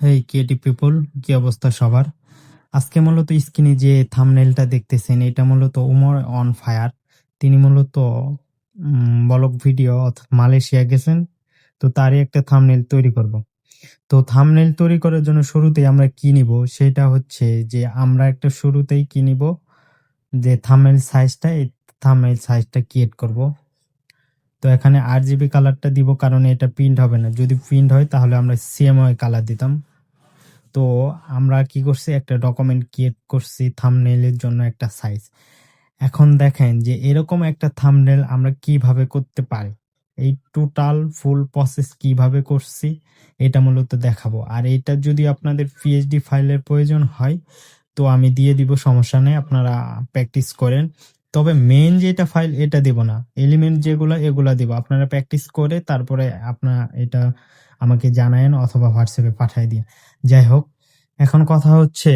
হেই Katie people কি অবস্থা সবার? আজকে মূলত স্ক্রিনে যে থামনেলটা দেখতেছেন, এটা মূলত উমর অন ফায়ার তিনি মূলত বলক ভিডিও অর্থাৎ মালয়েশিয়া গেছেন, তো তারই একটা থামনেল তৈরি করব। তো থামনেল তৈরি করার জন্য শুরুতেই আমরা কি নিব? সেটা হচ্ছে যে আমরা একটা শুরুতেই কি নিব? যে থামনেল সাইজটা এই থামনেল সাইজটা ক্রিয়েট করব। তো এখানে আর জিবি কালারটা দিব, কারণ এটা প্রিন্ট হবে না। যদি প্রিন্ট হয়, তাহলে আমরা সিএমওয়াই কালার দিতাম। তো আমরা কি করছি? একটা ডকুমেন্ট ক্রিয়েট করছি থামনেলের জন্য একটা সাইজ এখন দেখেন যে এরকম একটা থামনেল আমরা কীভাবে করতে পারি? এই টোটাল ফুল প্রসেস কীভাবে করছি? এটা মূলত দেখাবো। আর এটা যদি আপনাদের পিএইচডি ফাইলের প্রয়োজন হয়, তো আমি দিয়ে দিব, সমস্যা নেই, আপনারা প্র্যাকটিস করেন। তবে মেন যেটা ফাইল এটা দিব না। এলিমেন্ট যেগুলো, এগুলা দিব। আপনারা প্র্যাকটিস করে তারপরে আপনারা এটা আমাকে জানায়েন অথবা হোয়াটসঅ্যাপে পাঠিয়ে দিন। যাই হোক, এখন কথা হচ্ছে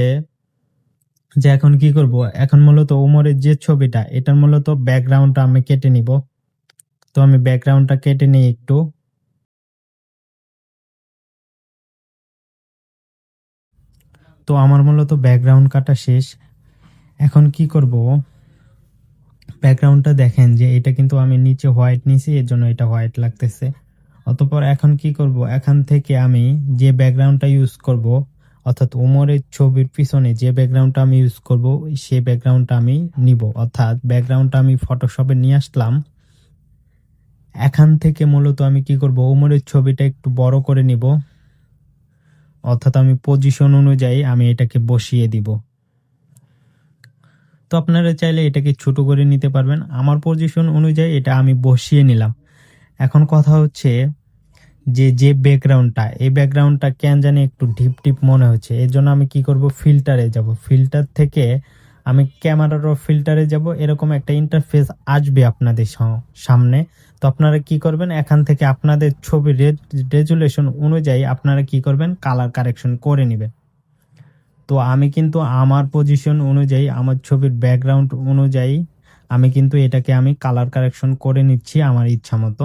যে এখন কি করব? এখন মূলত ওমরের যে ছবিটা, এটার মূলত ব্যাকগ্রাউন্ডটা আমি কেটে নিব। তো আমি ব্যাকগ্রাউন্ডটা কেটে নিই একটু। তো আমার মূলত ব্যাকগ্রাউন্ড কাটা শেষ। এখন কি করব? ব্যাকগ্রাউন্ডটা দেখেন যে এটা কিন্তু আমি নিচে হোয়াইট নিছি, এর জন্য এটা হোয়াইট লাগতেছে। অতপর এখন কি করব? এখান থেকে আমি যে ব্যাকগ্রাউন্ডটা ইউজ করব, অর্থাৎ উমরের ছবির পিছনে যে ব্যাকগ্রাউন্ডটা আমি ইউজ করব সেই ব্যাকগ্রাউন্ডটা আমি নিব। অর্থাৎ ব্যাকগ্রাউন্ডটা আমি ফটোশপে নিয়ে আসলাম। এখান থেকে মূলত আমি কি করব? উমরের ছবিটা একটু বড় করে নিব। অর্থাৎ আমি পজিশন অনুযায়ী আমি এটাকে বসিয়ে দিব। তো আপনারা চাইলে এটাকে ছোট করে নিতে পারবেন। আমার পজিশন অনুযায়ী এটা আমি বসিয়ে নিলাম। এখন কথা হচ্ছে যে যে ব্যাকগ্রাউন্ডটা এই ব্যাকগ্রাউন্ডটা কেন জানি একটু ঢিপ ঢিপ মনে হচ্ছে। এর জন্য আমি কি করব? ফিল্টারে যাব। ফিল্টার থেকে আমি ক্যামেরারও ফিল্টারে যাব। এরকম একটা ইন্টারফেস আসবে আপনাদের সামনে। তো আপনারা কি করবেন? এখান থেকে আপনাদের ছবির রেজুলেশন অনুযায়ী আপনারা কি করবেন? কালার কারেকশন করে নেবেন। তো আমি কিন্তু আমার পজিশন অনুযায়ী, আমার ছবির ব্যাকগ্রাউন্ড অনুযায়ী আমি কিন্তু এটাকে আমি কালার কারেকশন করে নিচ্ছি আমার ইচ্ছা মতো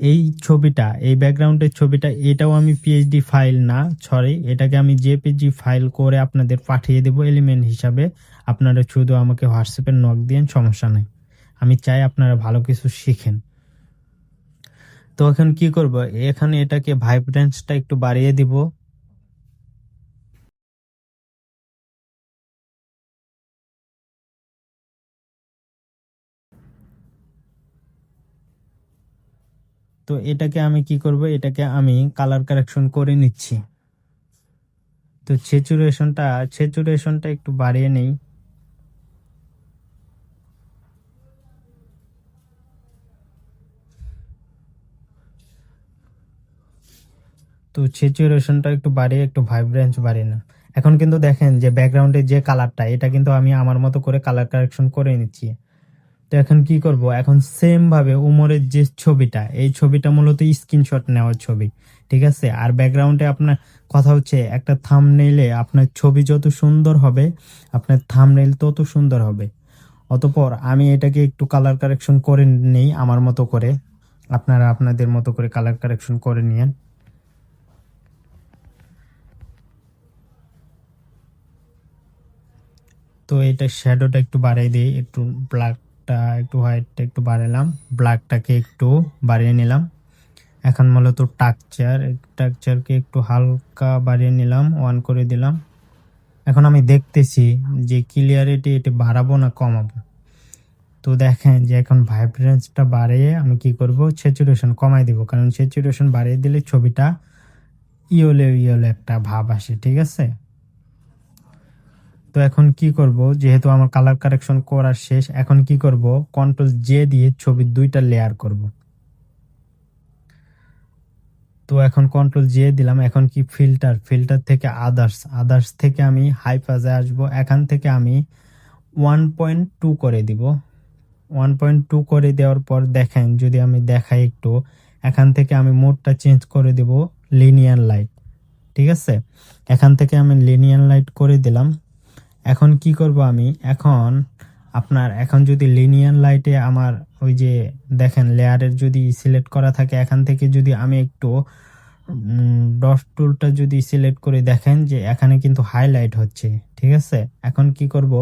এই ছবিটা, এই ব্যাকগ্রাউন্ডের ছবিটা, এটাও আমি পিএইচডি ফাইল না সরি এটাকে আমি জেপিজি ফাইল করে আপনাদের পাঠিয়ে দেব এলিমেন্ট হিসাবে। আপনারা শুধু আমাকে হোয়াটসঅ্যাপে নক দিন সমস্যা নেই। আমি চাই আপনারা ভালো কিছু শিখেন। তো এখন কি করব? এখানে এটাকে ভাইব্রেন্সটা একটু বাড়িয়ে দিব। তো এটাকে আমি কি করব? এটাকে আমি কালার কারেকশন করে নিচ্ছি। তো স্যাচুরেশনটা স্যাচুরেশনটা একটু বাড়িয়ে নেই। তো স্যাচুরেশনটা একটু বাড়িয়ে, একটু ভাইব্রেন্স বাড়িয়ে না এখন কিন্তু দেখেন যে ব্যাকগ্রাউন্ডে যে কালারটা এটা কিন্তু আমি আমার মতো করে কালার কারেকশন করে নিচ্ছি। তো এখন কি করব? এখন সেম ভাবে উমরের যে ছবিটা, এই ছবিটা মূলত স্ক্রিনশট নেওয়ার ছবি, ঠিক আছে? আর ব্যাকগ্রাউন্ডে আপনার কথা হচ্ছে, একটা থামনেইলে আপনার ছবি যত সুন্দর হবে, আপনার থামনেইল তত সুন্দর হবে। অতপর আমি এটাকে একটু কালার কারেকশন করে নেই, আমার মতো করে। আপনারা আপনাদের মতো করে কালার কারেকশন করে নিয়েন। তো এটা শ্যাডোটা একটু বাড়িয়ে দিই, একটু ব্ল্যাকটা একটু হোয়াইটটা একটু বাড়ালাম ব্ল্যাকটাকে একটু বাড়িয়ে নিলাম। এখন মূলত টাকচার টাকচারকে একটু হালকা বাড়িয়ে নিলাম অন করে দিলাম। এখন আমি দেখতেছি যে ক্লিয়ারিটি এটা বাড়াবো না কমাবো। তো দেখেন যে এখন ভাইব্রেন্সটা বাড়িয়ে আমি কি করব? স্যাচুরেশন কমাই দিব। কারণ স্যাচুরেশন বাড়িয়ে দিলে ছবিটা ইয়েলো ইয়েলো একটা ভাব আসে, ঠিক আছে? তো এখন কি করব? যেহেতু আমার কালার কারেকশন করা শেষ, এখন কি করব? কন্ট্রোল জে দিয়ে ছবির দুইটা লেয়ার করব। তো এখন কন্ট্রোল জে দিলাম। এখন কি ফিল্টার ফিল্টার থেকে আদার্স আদার্স থেকে আমি হাই ফাজে আসব। এখান থেকে আমি ওয়ান পয়েন্ট টু করে দিব। ওয়ান পয়েন্ট টু করে দেওয়ার পর দেখেন, যদি আমি দেখাই একটু, এখান থেকে আমি মোডটা চেঞ্জ করে দেব লিনিয়ার লাইট ঠিক আছে? এখান থেকে আমি লিনিয়ার লাইট করে দিলাম। এখন কি করব আমি? এখন আপনার, এখন যদি লিনিয়ার লাইটে আমার ওই যে দেখেন লেয়ারের যদি সিলেক্ট করা থাকে, এখান থেকে যদি আমি একটু ডস টুলটা যদি সিলেক্ট করে দেখেন যে এখানে কিন্তু হাইলাইট হচ্ছে, ঠিক আছে? এখন কি করব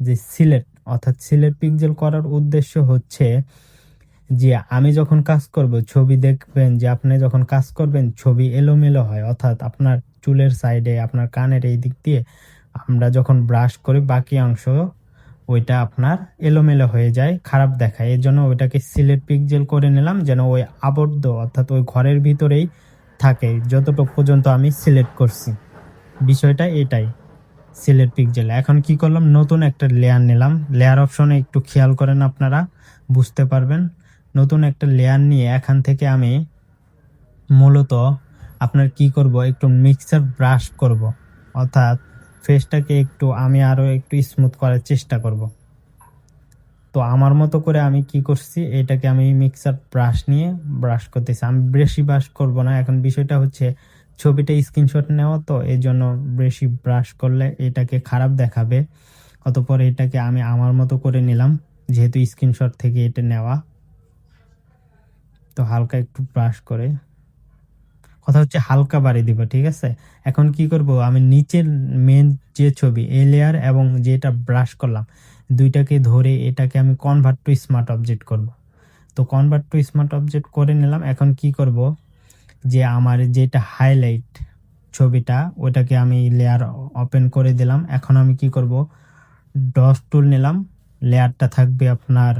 যে সিলেক্ট, অর্থাৎ সিলেক্ট পিক্সেল করার উদ্দেশ্য হচ্ছে যে আমি যখন কাজ করব, ছবি দেখবেন যে আপনি যখন কাজ করবেন, ছবি এলোমেলো হয়, অর্থাৎ আপনার চুলের সাইডে, আপনার কানের এই দিক দিয়ে আমরা যখন ব্রাশ করি, বাকি অংশ ওইটা আপনার এলোমেলো হয়ে যায়, খারাপ দেখায়। এর জন্য ওইটাকে সিলেট পিকজেল করে নিলাম যেন ওই আবদ্ধ অর্থাৎ ওই ঘরের ভিতরেই থাকে, যতটুকু পর্যন্ত আমি সিলেক্ট করছি। বিষয়টা এটাই, সিলেট পিকজেল এখন কি করলাম? নতুন একটা লেয়ার নিলাম। লেয়ার অপশনে একটু খেয়াল করেন আপনারা, বুঝতে পারবেন। নতুন একটা লেয়ার নিয়ে এখান থেকে আমি মূলত আপনার কি করব? একটু মিক্সার ব্রাশ করব। অর্থাৎ ফেসটাকে একটু, আমি আরও একটু স্মুথ করার চেষ্টা করব। তো আমার মতো করে আমি কি করছি, এটাকে আমি মিক্সার ব্রাশ নিয়ে ব্রাশ করতেছি। আমি বেশি ব্রাশ করব না, এখন বিষয়টা হচ্ছে ছবিটা স্ক্রিনশট নেওয়া, তো এই জন্য বেশি ব্রাশ করলে এটাকে খারাপ দেখাবে। অতপর এটাকে আমি আমার মতো করে নিলাম, যেহেতু স্ক্রিনশট থেকে এটা নেওয়া। তো হালকা একটু ব্রাশ করে। কথা হচ্ছে হালকা বাড়ি দিব, ঠিক আছে? এখন কি করব? আমি নিচের মেন যে ছবি এ লেয়ার এবং যেটা ব্রাশ করলাম, দুইটাকে ধরে এটাকে আমি কনভার্ট টু স্মার্ট অবজেক্ট করব। তো কনভার্ট টু স্মার্ট অবজেক্ট করে নিলাম। এখন কি করব? যে আমার যেটা হাইলাইট ছবিটা, ওটাকে আমি লেয়ার ওপেন করে দিলাম। এখন আমি কি করব? ডস টুল নিলাম। লেয়ারটা থাকবে আপনার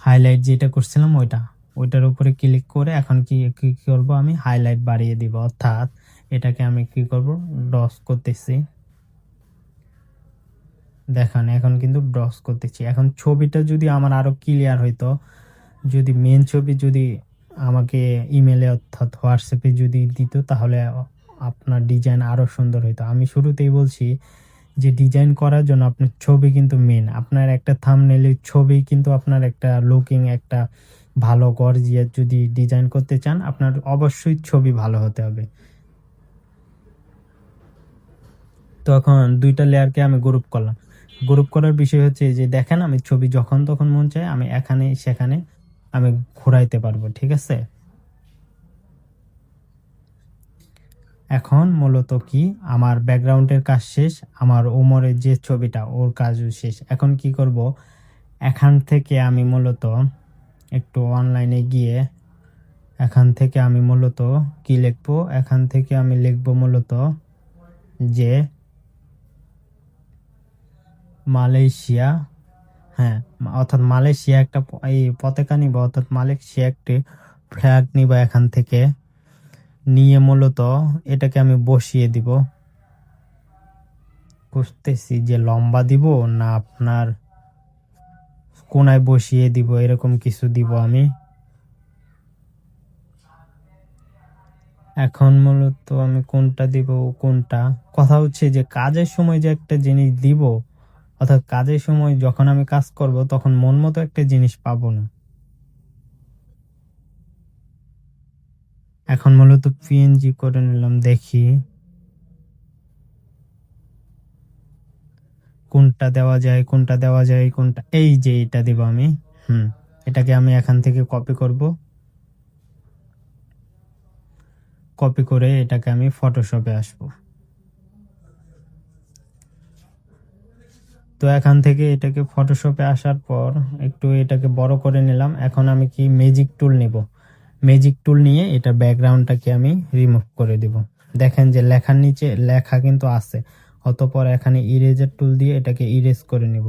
হাইলাইট যেটা করছিলাম, ওইটা। ওইটার উপরে ক্লিক করে এখন কি, কী করব আমি? হাইলাইট বাড়িয়ে দিব, অর্থাৎ এটাকে আমি কি করব? ড্রস করতেছি। দেখান, এখন কিন্তু ড্রস করতেছি। এখন ছবিটা যদি আমার আরও ক্লিয়ার হইতো, যদি মেন ছবি যদি আমাকে ইমেলে অর্থাৎ হোয়াটসঅ্যাপে যদি দিত, তাহলে আপনার ডিজাইন আরও সুন্দর হইতো। আমি শুরুতেই বলছি যে ডিজাইন করার জন্য আপনার ছবি কিন্তু মেন আপনার একটা থাম থামনেলের ছবি কিন্তু আপনার একটা লুকিং একটা ভালো গর্জিয়াস যদি ডিজাইন করতে চান, আপনার অবশ্যই ছবি ভালো হতে হবে। তো এখন দুইটা লেয়ারকে আমি গ্রুপ করলাম। গ্রুপ করার বিষয় হচ্ছে যে দেখেন, আমি ছবি যখন তখন মন চায়, আমি এখানে, সেখানে আমি ঘোরাইতে পারব, ঠিক আছে? এখন মূলত কি? আমার ব্যাকগ্রাউন্ডের কাজ শেষ, আমার ওমরের যে ছবিটা, ওর কাজও শেষ। এখন কি করব? এখান থেকে আমি মূলত একটু অনলাইনে গিয়ে এখান থেকে আমি মূলত কি লিখব? এখান থেকে আমি লিখব মূলত যে মালয়েশিয়া হ্যাঁ অর্থাৎ মালয়েশিয়া একটা এই পতাকা নিব, অর্থাৎ মালয়েশিয়া একটি ফ্ল্যাগ নিব এখান থেকে। নিয়ে মূলত এটাকে আমি বসিয়ে দিব। বুঝতেছি যে লম্বা দিব না আপনার কোনায় বসিয়ে দিব, এরকম কিছু দিব আমি। এখন মূলত আমি কোনটা দিব, কোনটা? কথা হচ্ছে যে কাজের সময় যে একটা জিনিস দিব, অর্থাৎ কাজের সময় যখন আমি কাজ করব, তখন মন মতো একটা জিনিস পাবো না। এখন মূলত পিএনজি করে নিলাম, দেখি। কোনটা দেওয়া যায় কোনটা দেওয়া যায় কোনটা এই যে এটা দিব আমি। হুম। এটাকে আমি এখান থেকে কপি করব। কপি করে এটাকে আমি ফটোশপে আসব। তো এখান থেকে এটাকে ফটোশপে আসার পর একটু এটাকে বড় করে নিলাম। এখন আমি কি ম্যাজিক টুল নিব? ম্যাজিক টুল নিয়ে এটা ব্যাকগ্রাউন্ডটাকে আমি রিমুভ করে দিব। দেখেন যে লেখার নিচে লেখা কিন্তু আছে। অতপর এখানে ইরেজার টুল দিয়ে এটাকে ইরেজ করে নিব।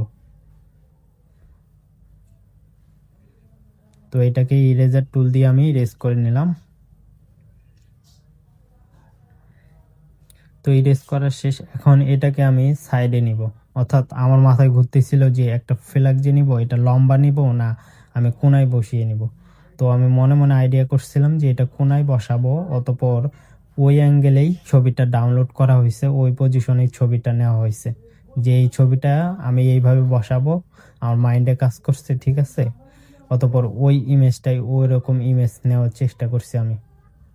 তো এটাকে ইরেজার টুল দিয়ে আমি ইরেজ করে নিলাম। তো ইরেজ করার শেষ, এখন এটাকে আমি সাইডে নিব। অর্থাৎ আমার মাথায় ঘুরতেছিল যে একটা ফ্ল্যাগ যে নিব, এটা লম্বা নিব না আমি কোনায় বসিয়ে নিব। তো আমি মনে মনে আইডিয়া করছিলাম যে এটা কোনায় বসাবো, অতপর ওই অ্যাঙ্গেলেই ছবিটা ডাউনলোড করা হয়েছে, ওই পজিশনে ছবিটা নেওয়া হয়েছে। যে এই ছবিটা আমি এইভাবে বসাবো, আমার মাইন্ডে কাজ করছে, ঠিক আছে? অতপর ওই ইমেজটাই ওই রকম ইমেজ নেওয়ার চেষ্টা করছি আমি।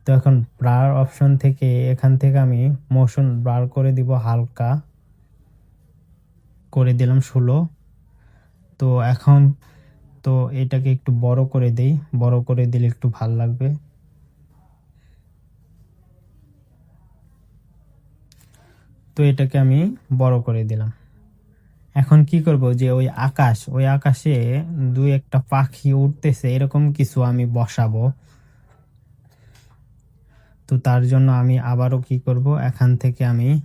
তো এখন ব্রার অপশন থেকে, এখান থেকে আমি মোশন ব্রার করে দিব হালকা। করে দিলাম ষোলো। তো এখন, তো এটাকে একটু বড় করে দেই, বড় করে দিলে একটু ভালো লাগবে। তো এটাকে আমি বড় করে দিলাম। এখন কি করব যে ওই আকাশ, ওই আকাশে দু একটা পাখি উঠতেছে এরকম কিছু আমি বসাবো। তো তার জন্য আমি আবারও কি করব, এখান থেকে আমি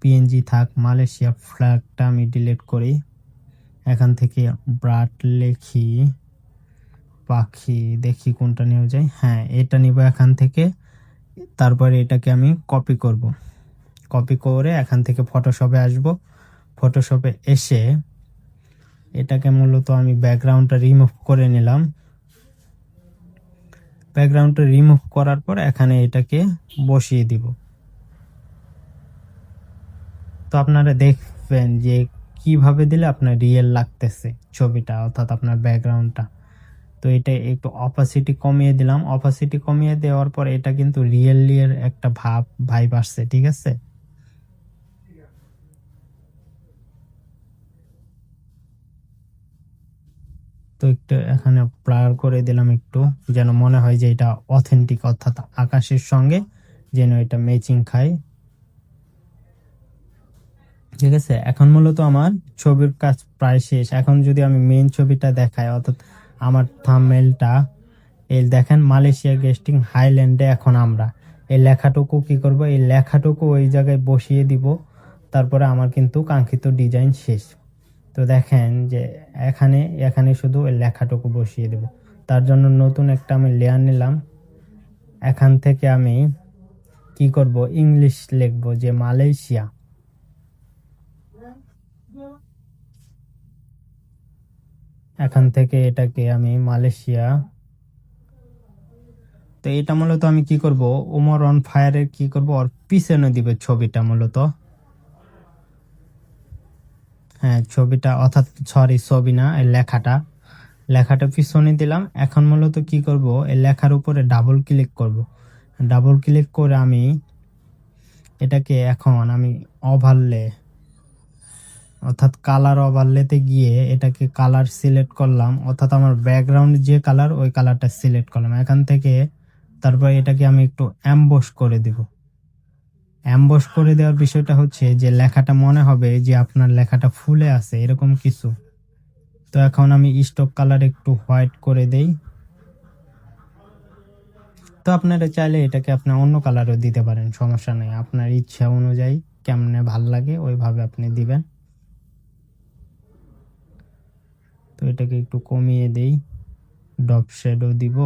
পিএনজি থাক, মালয়েশিয়া ফ্ল্যাগটা আমি ডিলিট করি। এখান থেকে ব্রাট লেখি, পাখি দেখি কোনটা নিয়ে যায়। হ্যাঁ এটা নিব এখান থেকে, তারপরে এটাকে আমি কপি করব। কপি করে এখান থেকে ফটোশপে আসব। ফটোশপে এসে এটাকে মূলত আমি ব্যাকগ্রাউন্ডটা রিমুভ করে নিলাম। ব্যাকগ্রাউন্ডটা রিমুভ করার পর এখানে এটাকে বসিয়ে দিব। তো আপনারা দেখবেন যে কীভাবে দিলে আপনার রিয়েল লাগতেছে ছবিটা, অর্থাৎ আপনার ব্যাকগ্রাউন্ডটা তো এটা একটু অপাসিটি কমিয়ে দিলাম। অপাসিটি কমিয়ে দেওয়ার পর এটা কিন্তু রিয়েলি এর একটা ভাব ভাইব আসছে, ঠিক আছে? তো একটু এখানে ব্লার করে দিলাম একটু, যেন মনে হয় যে এটা অথেন্টিক অর্থাৎ আকাশের সঙ্গে যেন এটা ম্যাচিং খায় ঠিক আছে? এখন মূলত আমার ছবির কাজ প্রায় শেষ। এখন যদি আমি মেন ছবিটা দেখাই, অর্থাৎ আমার থাম্বনেলটা এই দেখেন মালয়েশিয়া গেস্টিং হাইল্যান্ডে এখন আমরা। এই লেখাটুকু কি করব? এই লেখাটুকু ওই জায়গায় বসিয়ে দিব। তারপরে আমার কিন্তু কাঙ্ক্ষিত ডিজাইন শেষ। তো দেখেন যে এখানে এখানে শুধু লেখাটুকু বসিয়ে দেব। তার জন্য নতুন একটা আমি লেয়ার নিলাম। এখান থেকে আমি কি করব? ইংলিশ লিখব যে মালয়েশিয়া। এখান থেকে এটাকে আমি মালয়েশিয়া। তো এটা মূলত আমি কি করব? ওমর অন ফায়ারের কি করব? ওর পিছনে দিবে ছবিটা মূলত। ছবিটা, অর্থাৎ সরি ছবি না, এই লেখাটা। লেখাটা পিছনে দিলাম। এখন মূলত কি করব? এই লেখার উপরে ডাবল ক্লিক করব। ডাবল ক্লিক করে আমি এটাকে এখন আমি ওভারলে অর্থাৎ কালার ওভারলেতে গিয়ে এটাকে কালার সিলেক্ট করলাম। অর্থাৎ আমার ব্যাকগ্রাউন্ড যে কালার ওই কালারটা সিলেক্ট করলাম। এখান থেকে তারপর এটাকে আমি একটু অ্যাম্বস করে দিব। অ্যাম্বস করে দেওয়ার বিষয়টা হচ্ছে যে লেখাটা মনে হবে যে আপনার লেখাটা ফুলে আছে, এরকম কিছু। তো এখন আমি স্টক কালার একটু হোয়াইট করে দেই। তো আপনারা চাইলে এটাকে আপনি অন্য কালারও দিতে পারেন, সমস্যা নেই। আপনার ইচ্ছা অনুযায়ী কেমনে ভালো লাগে, ওইভাবে আপনি দিবেন। তো এটাকে একটু কমিয়ে দেই। ডপ শেডও দিব।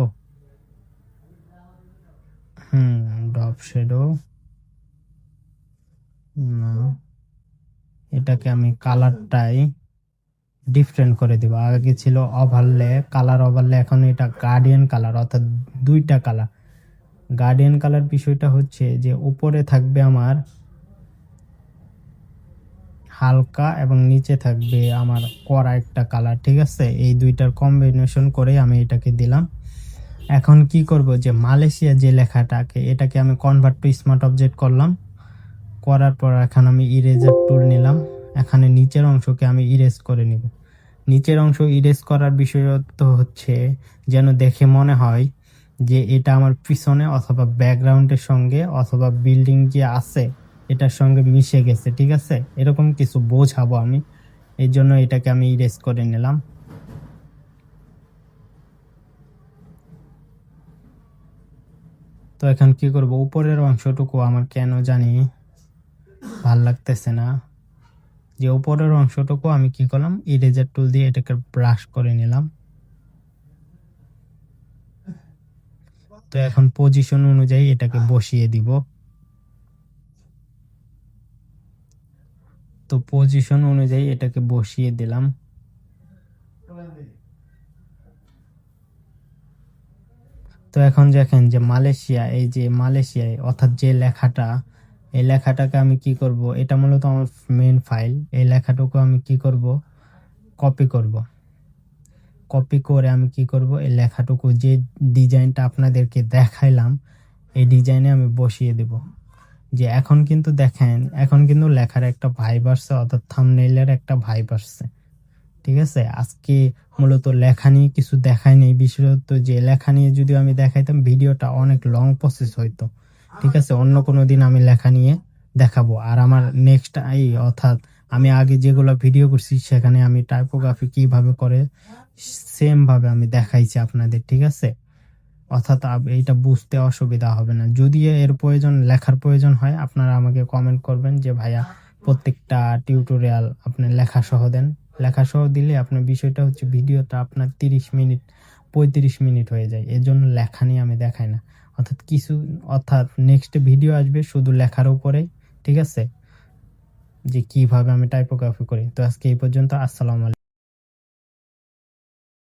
হুম ডপ শেডো না। এটাকে আমি কালারটাই ডিফারেন্ট করে দিব। আগে ছিল ওভারলে কালার ওভারলে এখন এটা গার্ডিয়ান কালার অর্থাৎ দুইটা কালার গার্ডিয়ান কালার বিষয়টা হচ্ছে যে উপরে থাকবে আমার হালকা এবং নিচে থাকবে আমার কড়া একটা কালার ঠিক আছে? এই দুইটার কম্বিনেশন করে আমি এটাকে দিলাম। এখন কি করব যে মালয়েশিয়া যে লেখাটাকে, এটাকে আমি কনভার্ট টু স্মার্ট অবজেক্ট করলাম। করার পর এখন আমি ইরেজার টুল নিলাম। এখানে নিচের অংশকে আমি ইরেজ করে নিব। নিচের অংশ ইরেজ করার বিষয় তো হচ্ছে যেন দেখে মনে হয় যে এটা আমার পিছনে অথবা ব্যাকগ্রাউন্ডের সঙ্গে অথবা বিল্ডিং যে আছে, এটার সঙ্গে মিশে গেছে, ঠিক আছে? এরকম কিছু বোঝাবো আমি। এই জন্য এটাকে আমি ইরেজ করে নিলাম। তো এখন কি করব? উপরের অংশটুকু আমার কেন জানি ভালো লাগতেছে না। যে উপরের অংশটুকু আমি কি করলাম? ইরেজার টুল দিয়ে এটাকে ব্রাশ করে নিলাম। তো এখন পজিশন অনুযায়ী এটাকে বসিয়ে দিব। তো পজিশন অনুযায়ী এটাকে বসিয়ে দিলাম। তো এখন দেখেন যে মালয়েশিয়া, এই যে মালয়েশিয়ায়, অর্থাৎ যে লেখাটা এই লেখাটাকে আমি কি করব? এটা মূলত আমার মেন ফাইল এই লেখাটুকু আমি কি করব? কপি করব। কপি করে আমি কি করব? এই লেখাটুকু যে ডিজাইনটা আপনাদেরকে দেখাইলাম, এই ডিজাইনে আমি বসিয়ে দেব। যে এখন কিন্তু দেখেন, এখন কিন্তু লেখার একটা ভাইব আসছে, অর্থাৎ থামনেইলের একটা ভাইব আসছে। ঠিক আছে? আজকে মূলত লেখা নিয়ে কিছু দেখায়নি বিশেষত যে লেখা নিয়ে যদি আমি দেখাইতাম, ভিডিওটা অনেক লং প্রসেস হইতো। ঠিক আছে, অন্য কোনো দিন আমি লেখা নিয়ে দেখাবো। আর আমার নেক্সট এই অর্থাৎ আমি আগে যেগুলো ভিডিও করছি, সেখানে আমি টাইপোগ্রাফি কীভাবে করে সেম ভাবে আমি দেখাইছি আপনাদের, ঠিক আছে? অর্থাৎ এইটা বুঝতে অসুবিধা হবে না। যদি এর প্রয়োজন, লেখার প্রয়োজন হয়, আপনারা আমাকে কমেন্ট করবেন যে, ভাইয়া, প্রত্যেকটা টিউটোরিয়াল আপনি লেখা সহ দেন। লেখা সহ দিলে আপনার বিষয়টা হচ্ছে ভিডিওটা আপনার তিরিশ মিনিট, পঁয়ত্রিশ মিনিট হয়ে যায়। এর জন্য লেখা নিয়ে আমি দেখাই না। অর্থাৎ কিছু, অর্থাৎ নেক্সট ভিডিও আসবে শুধু লেখার উপরেই ঠিক আছে? যে কীভাবে আমি টাইপোগ্রাফি করি। তো আজকে এই পর্যন্ত, আসসালামু আলাইকুম।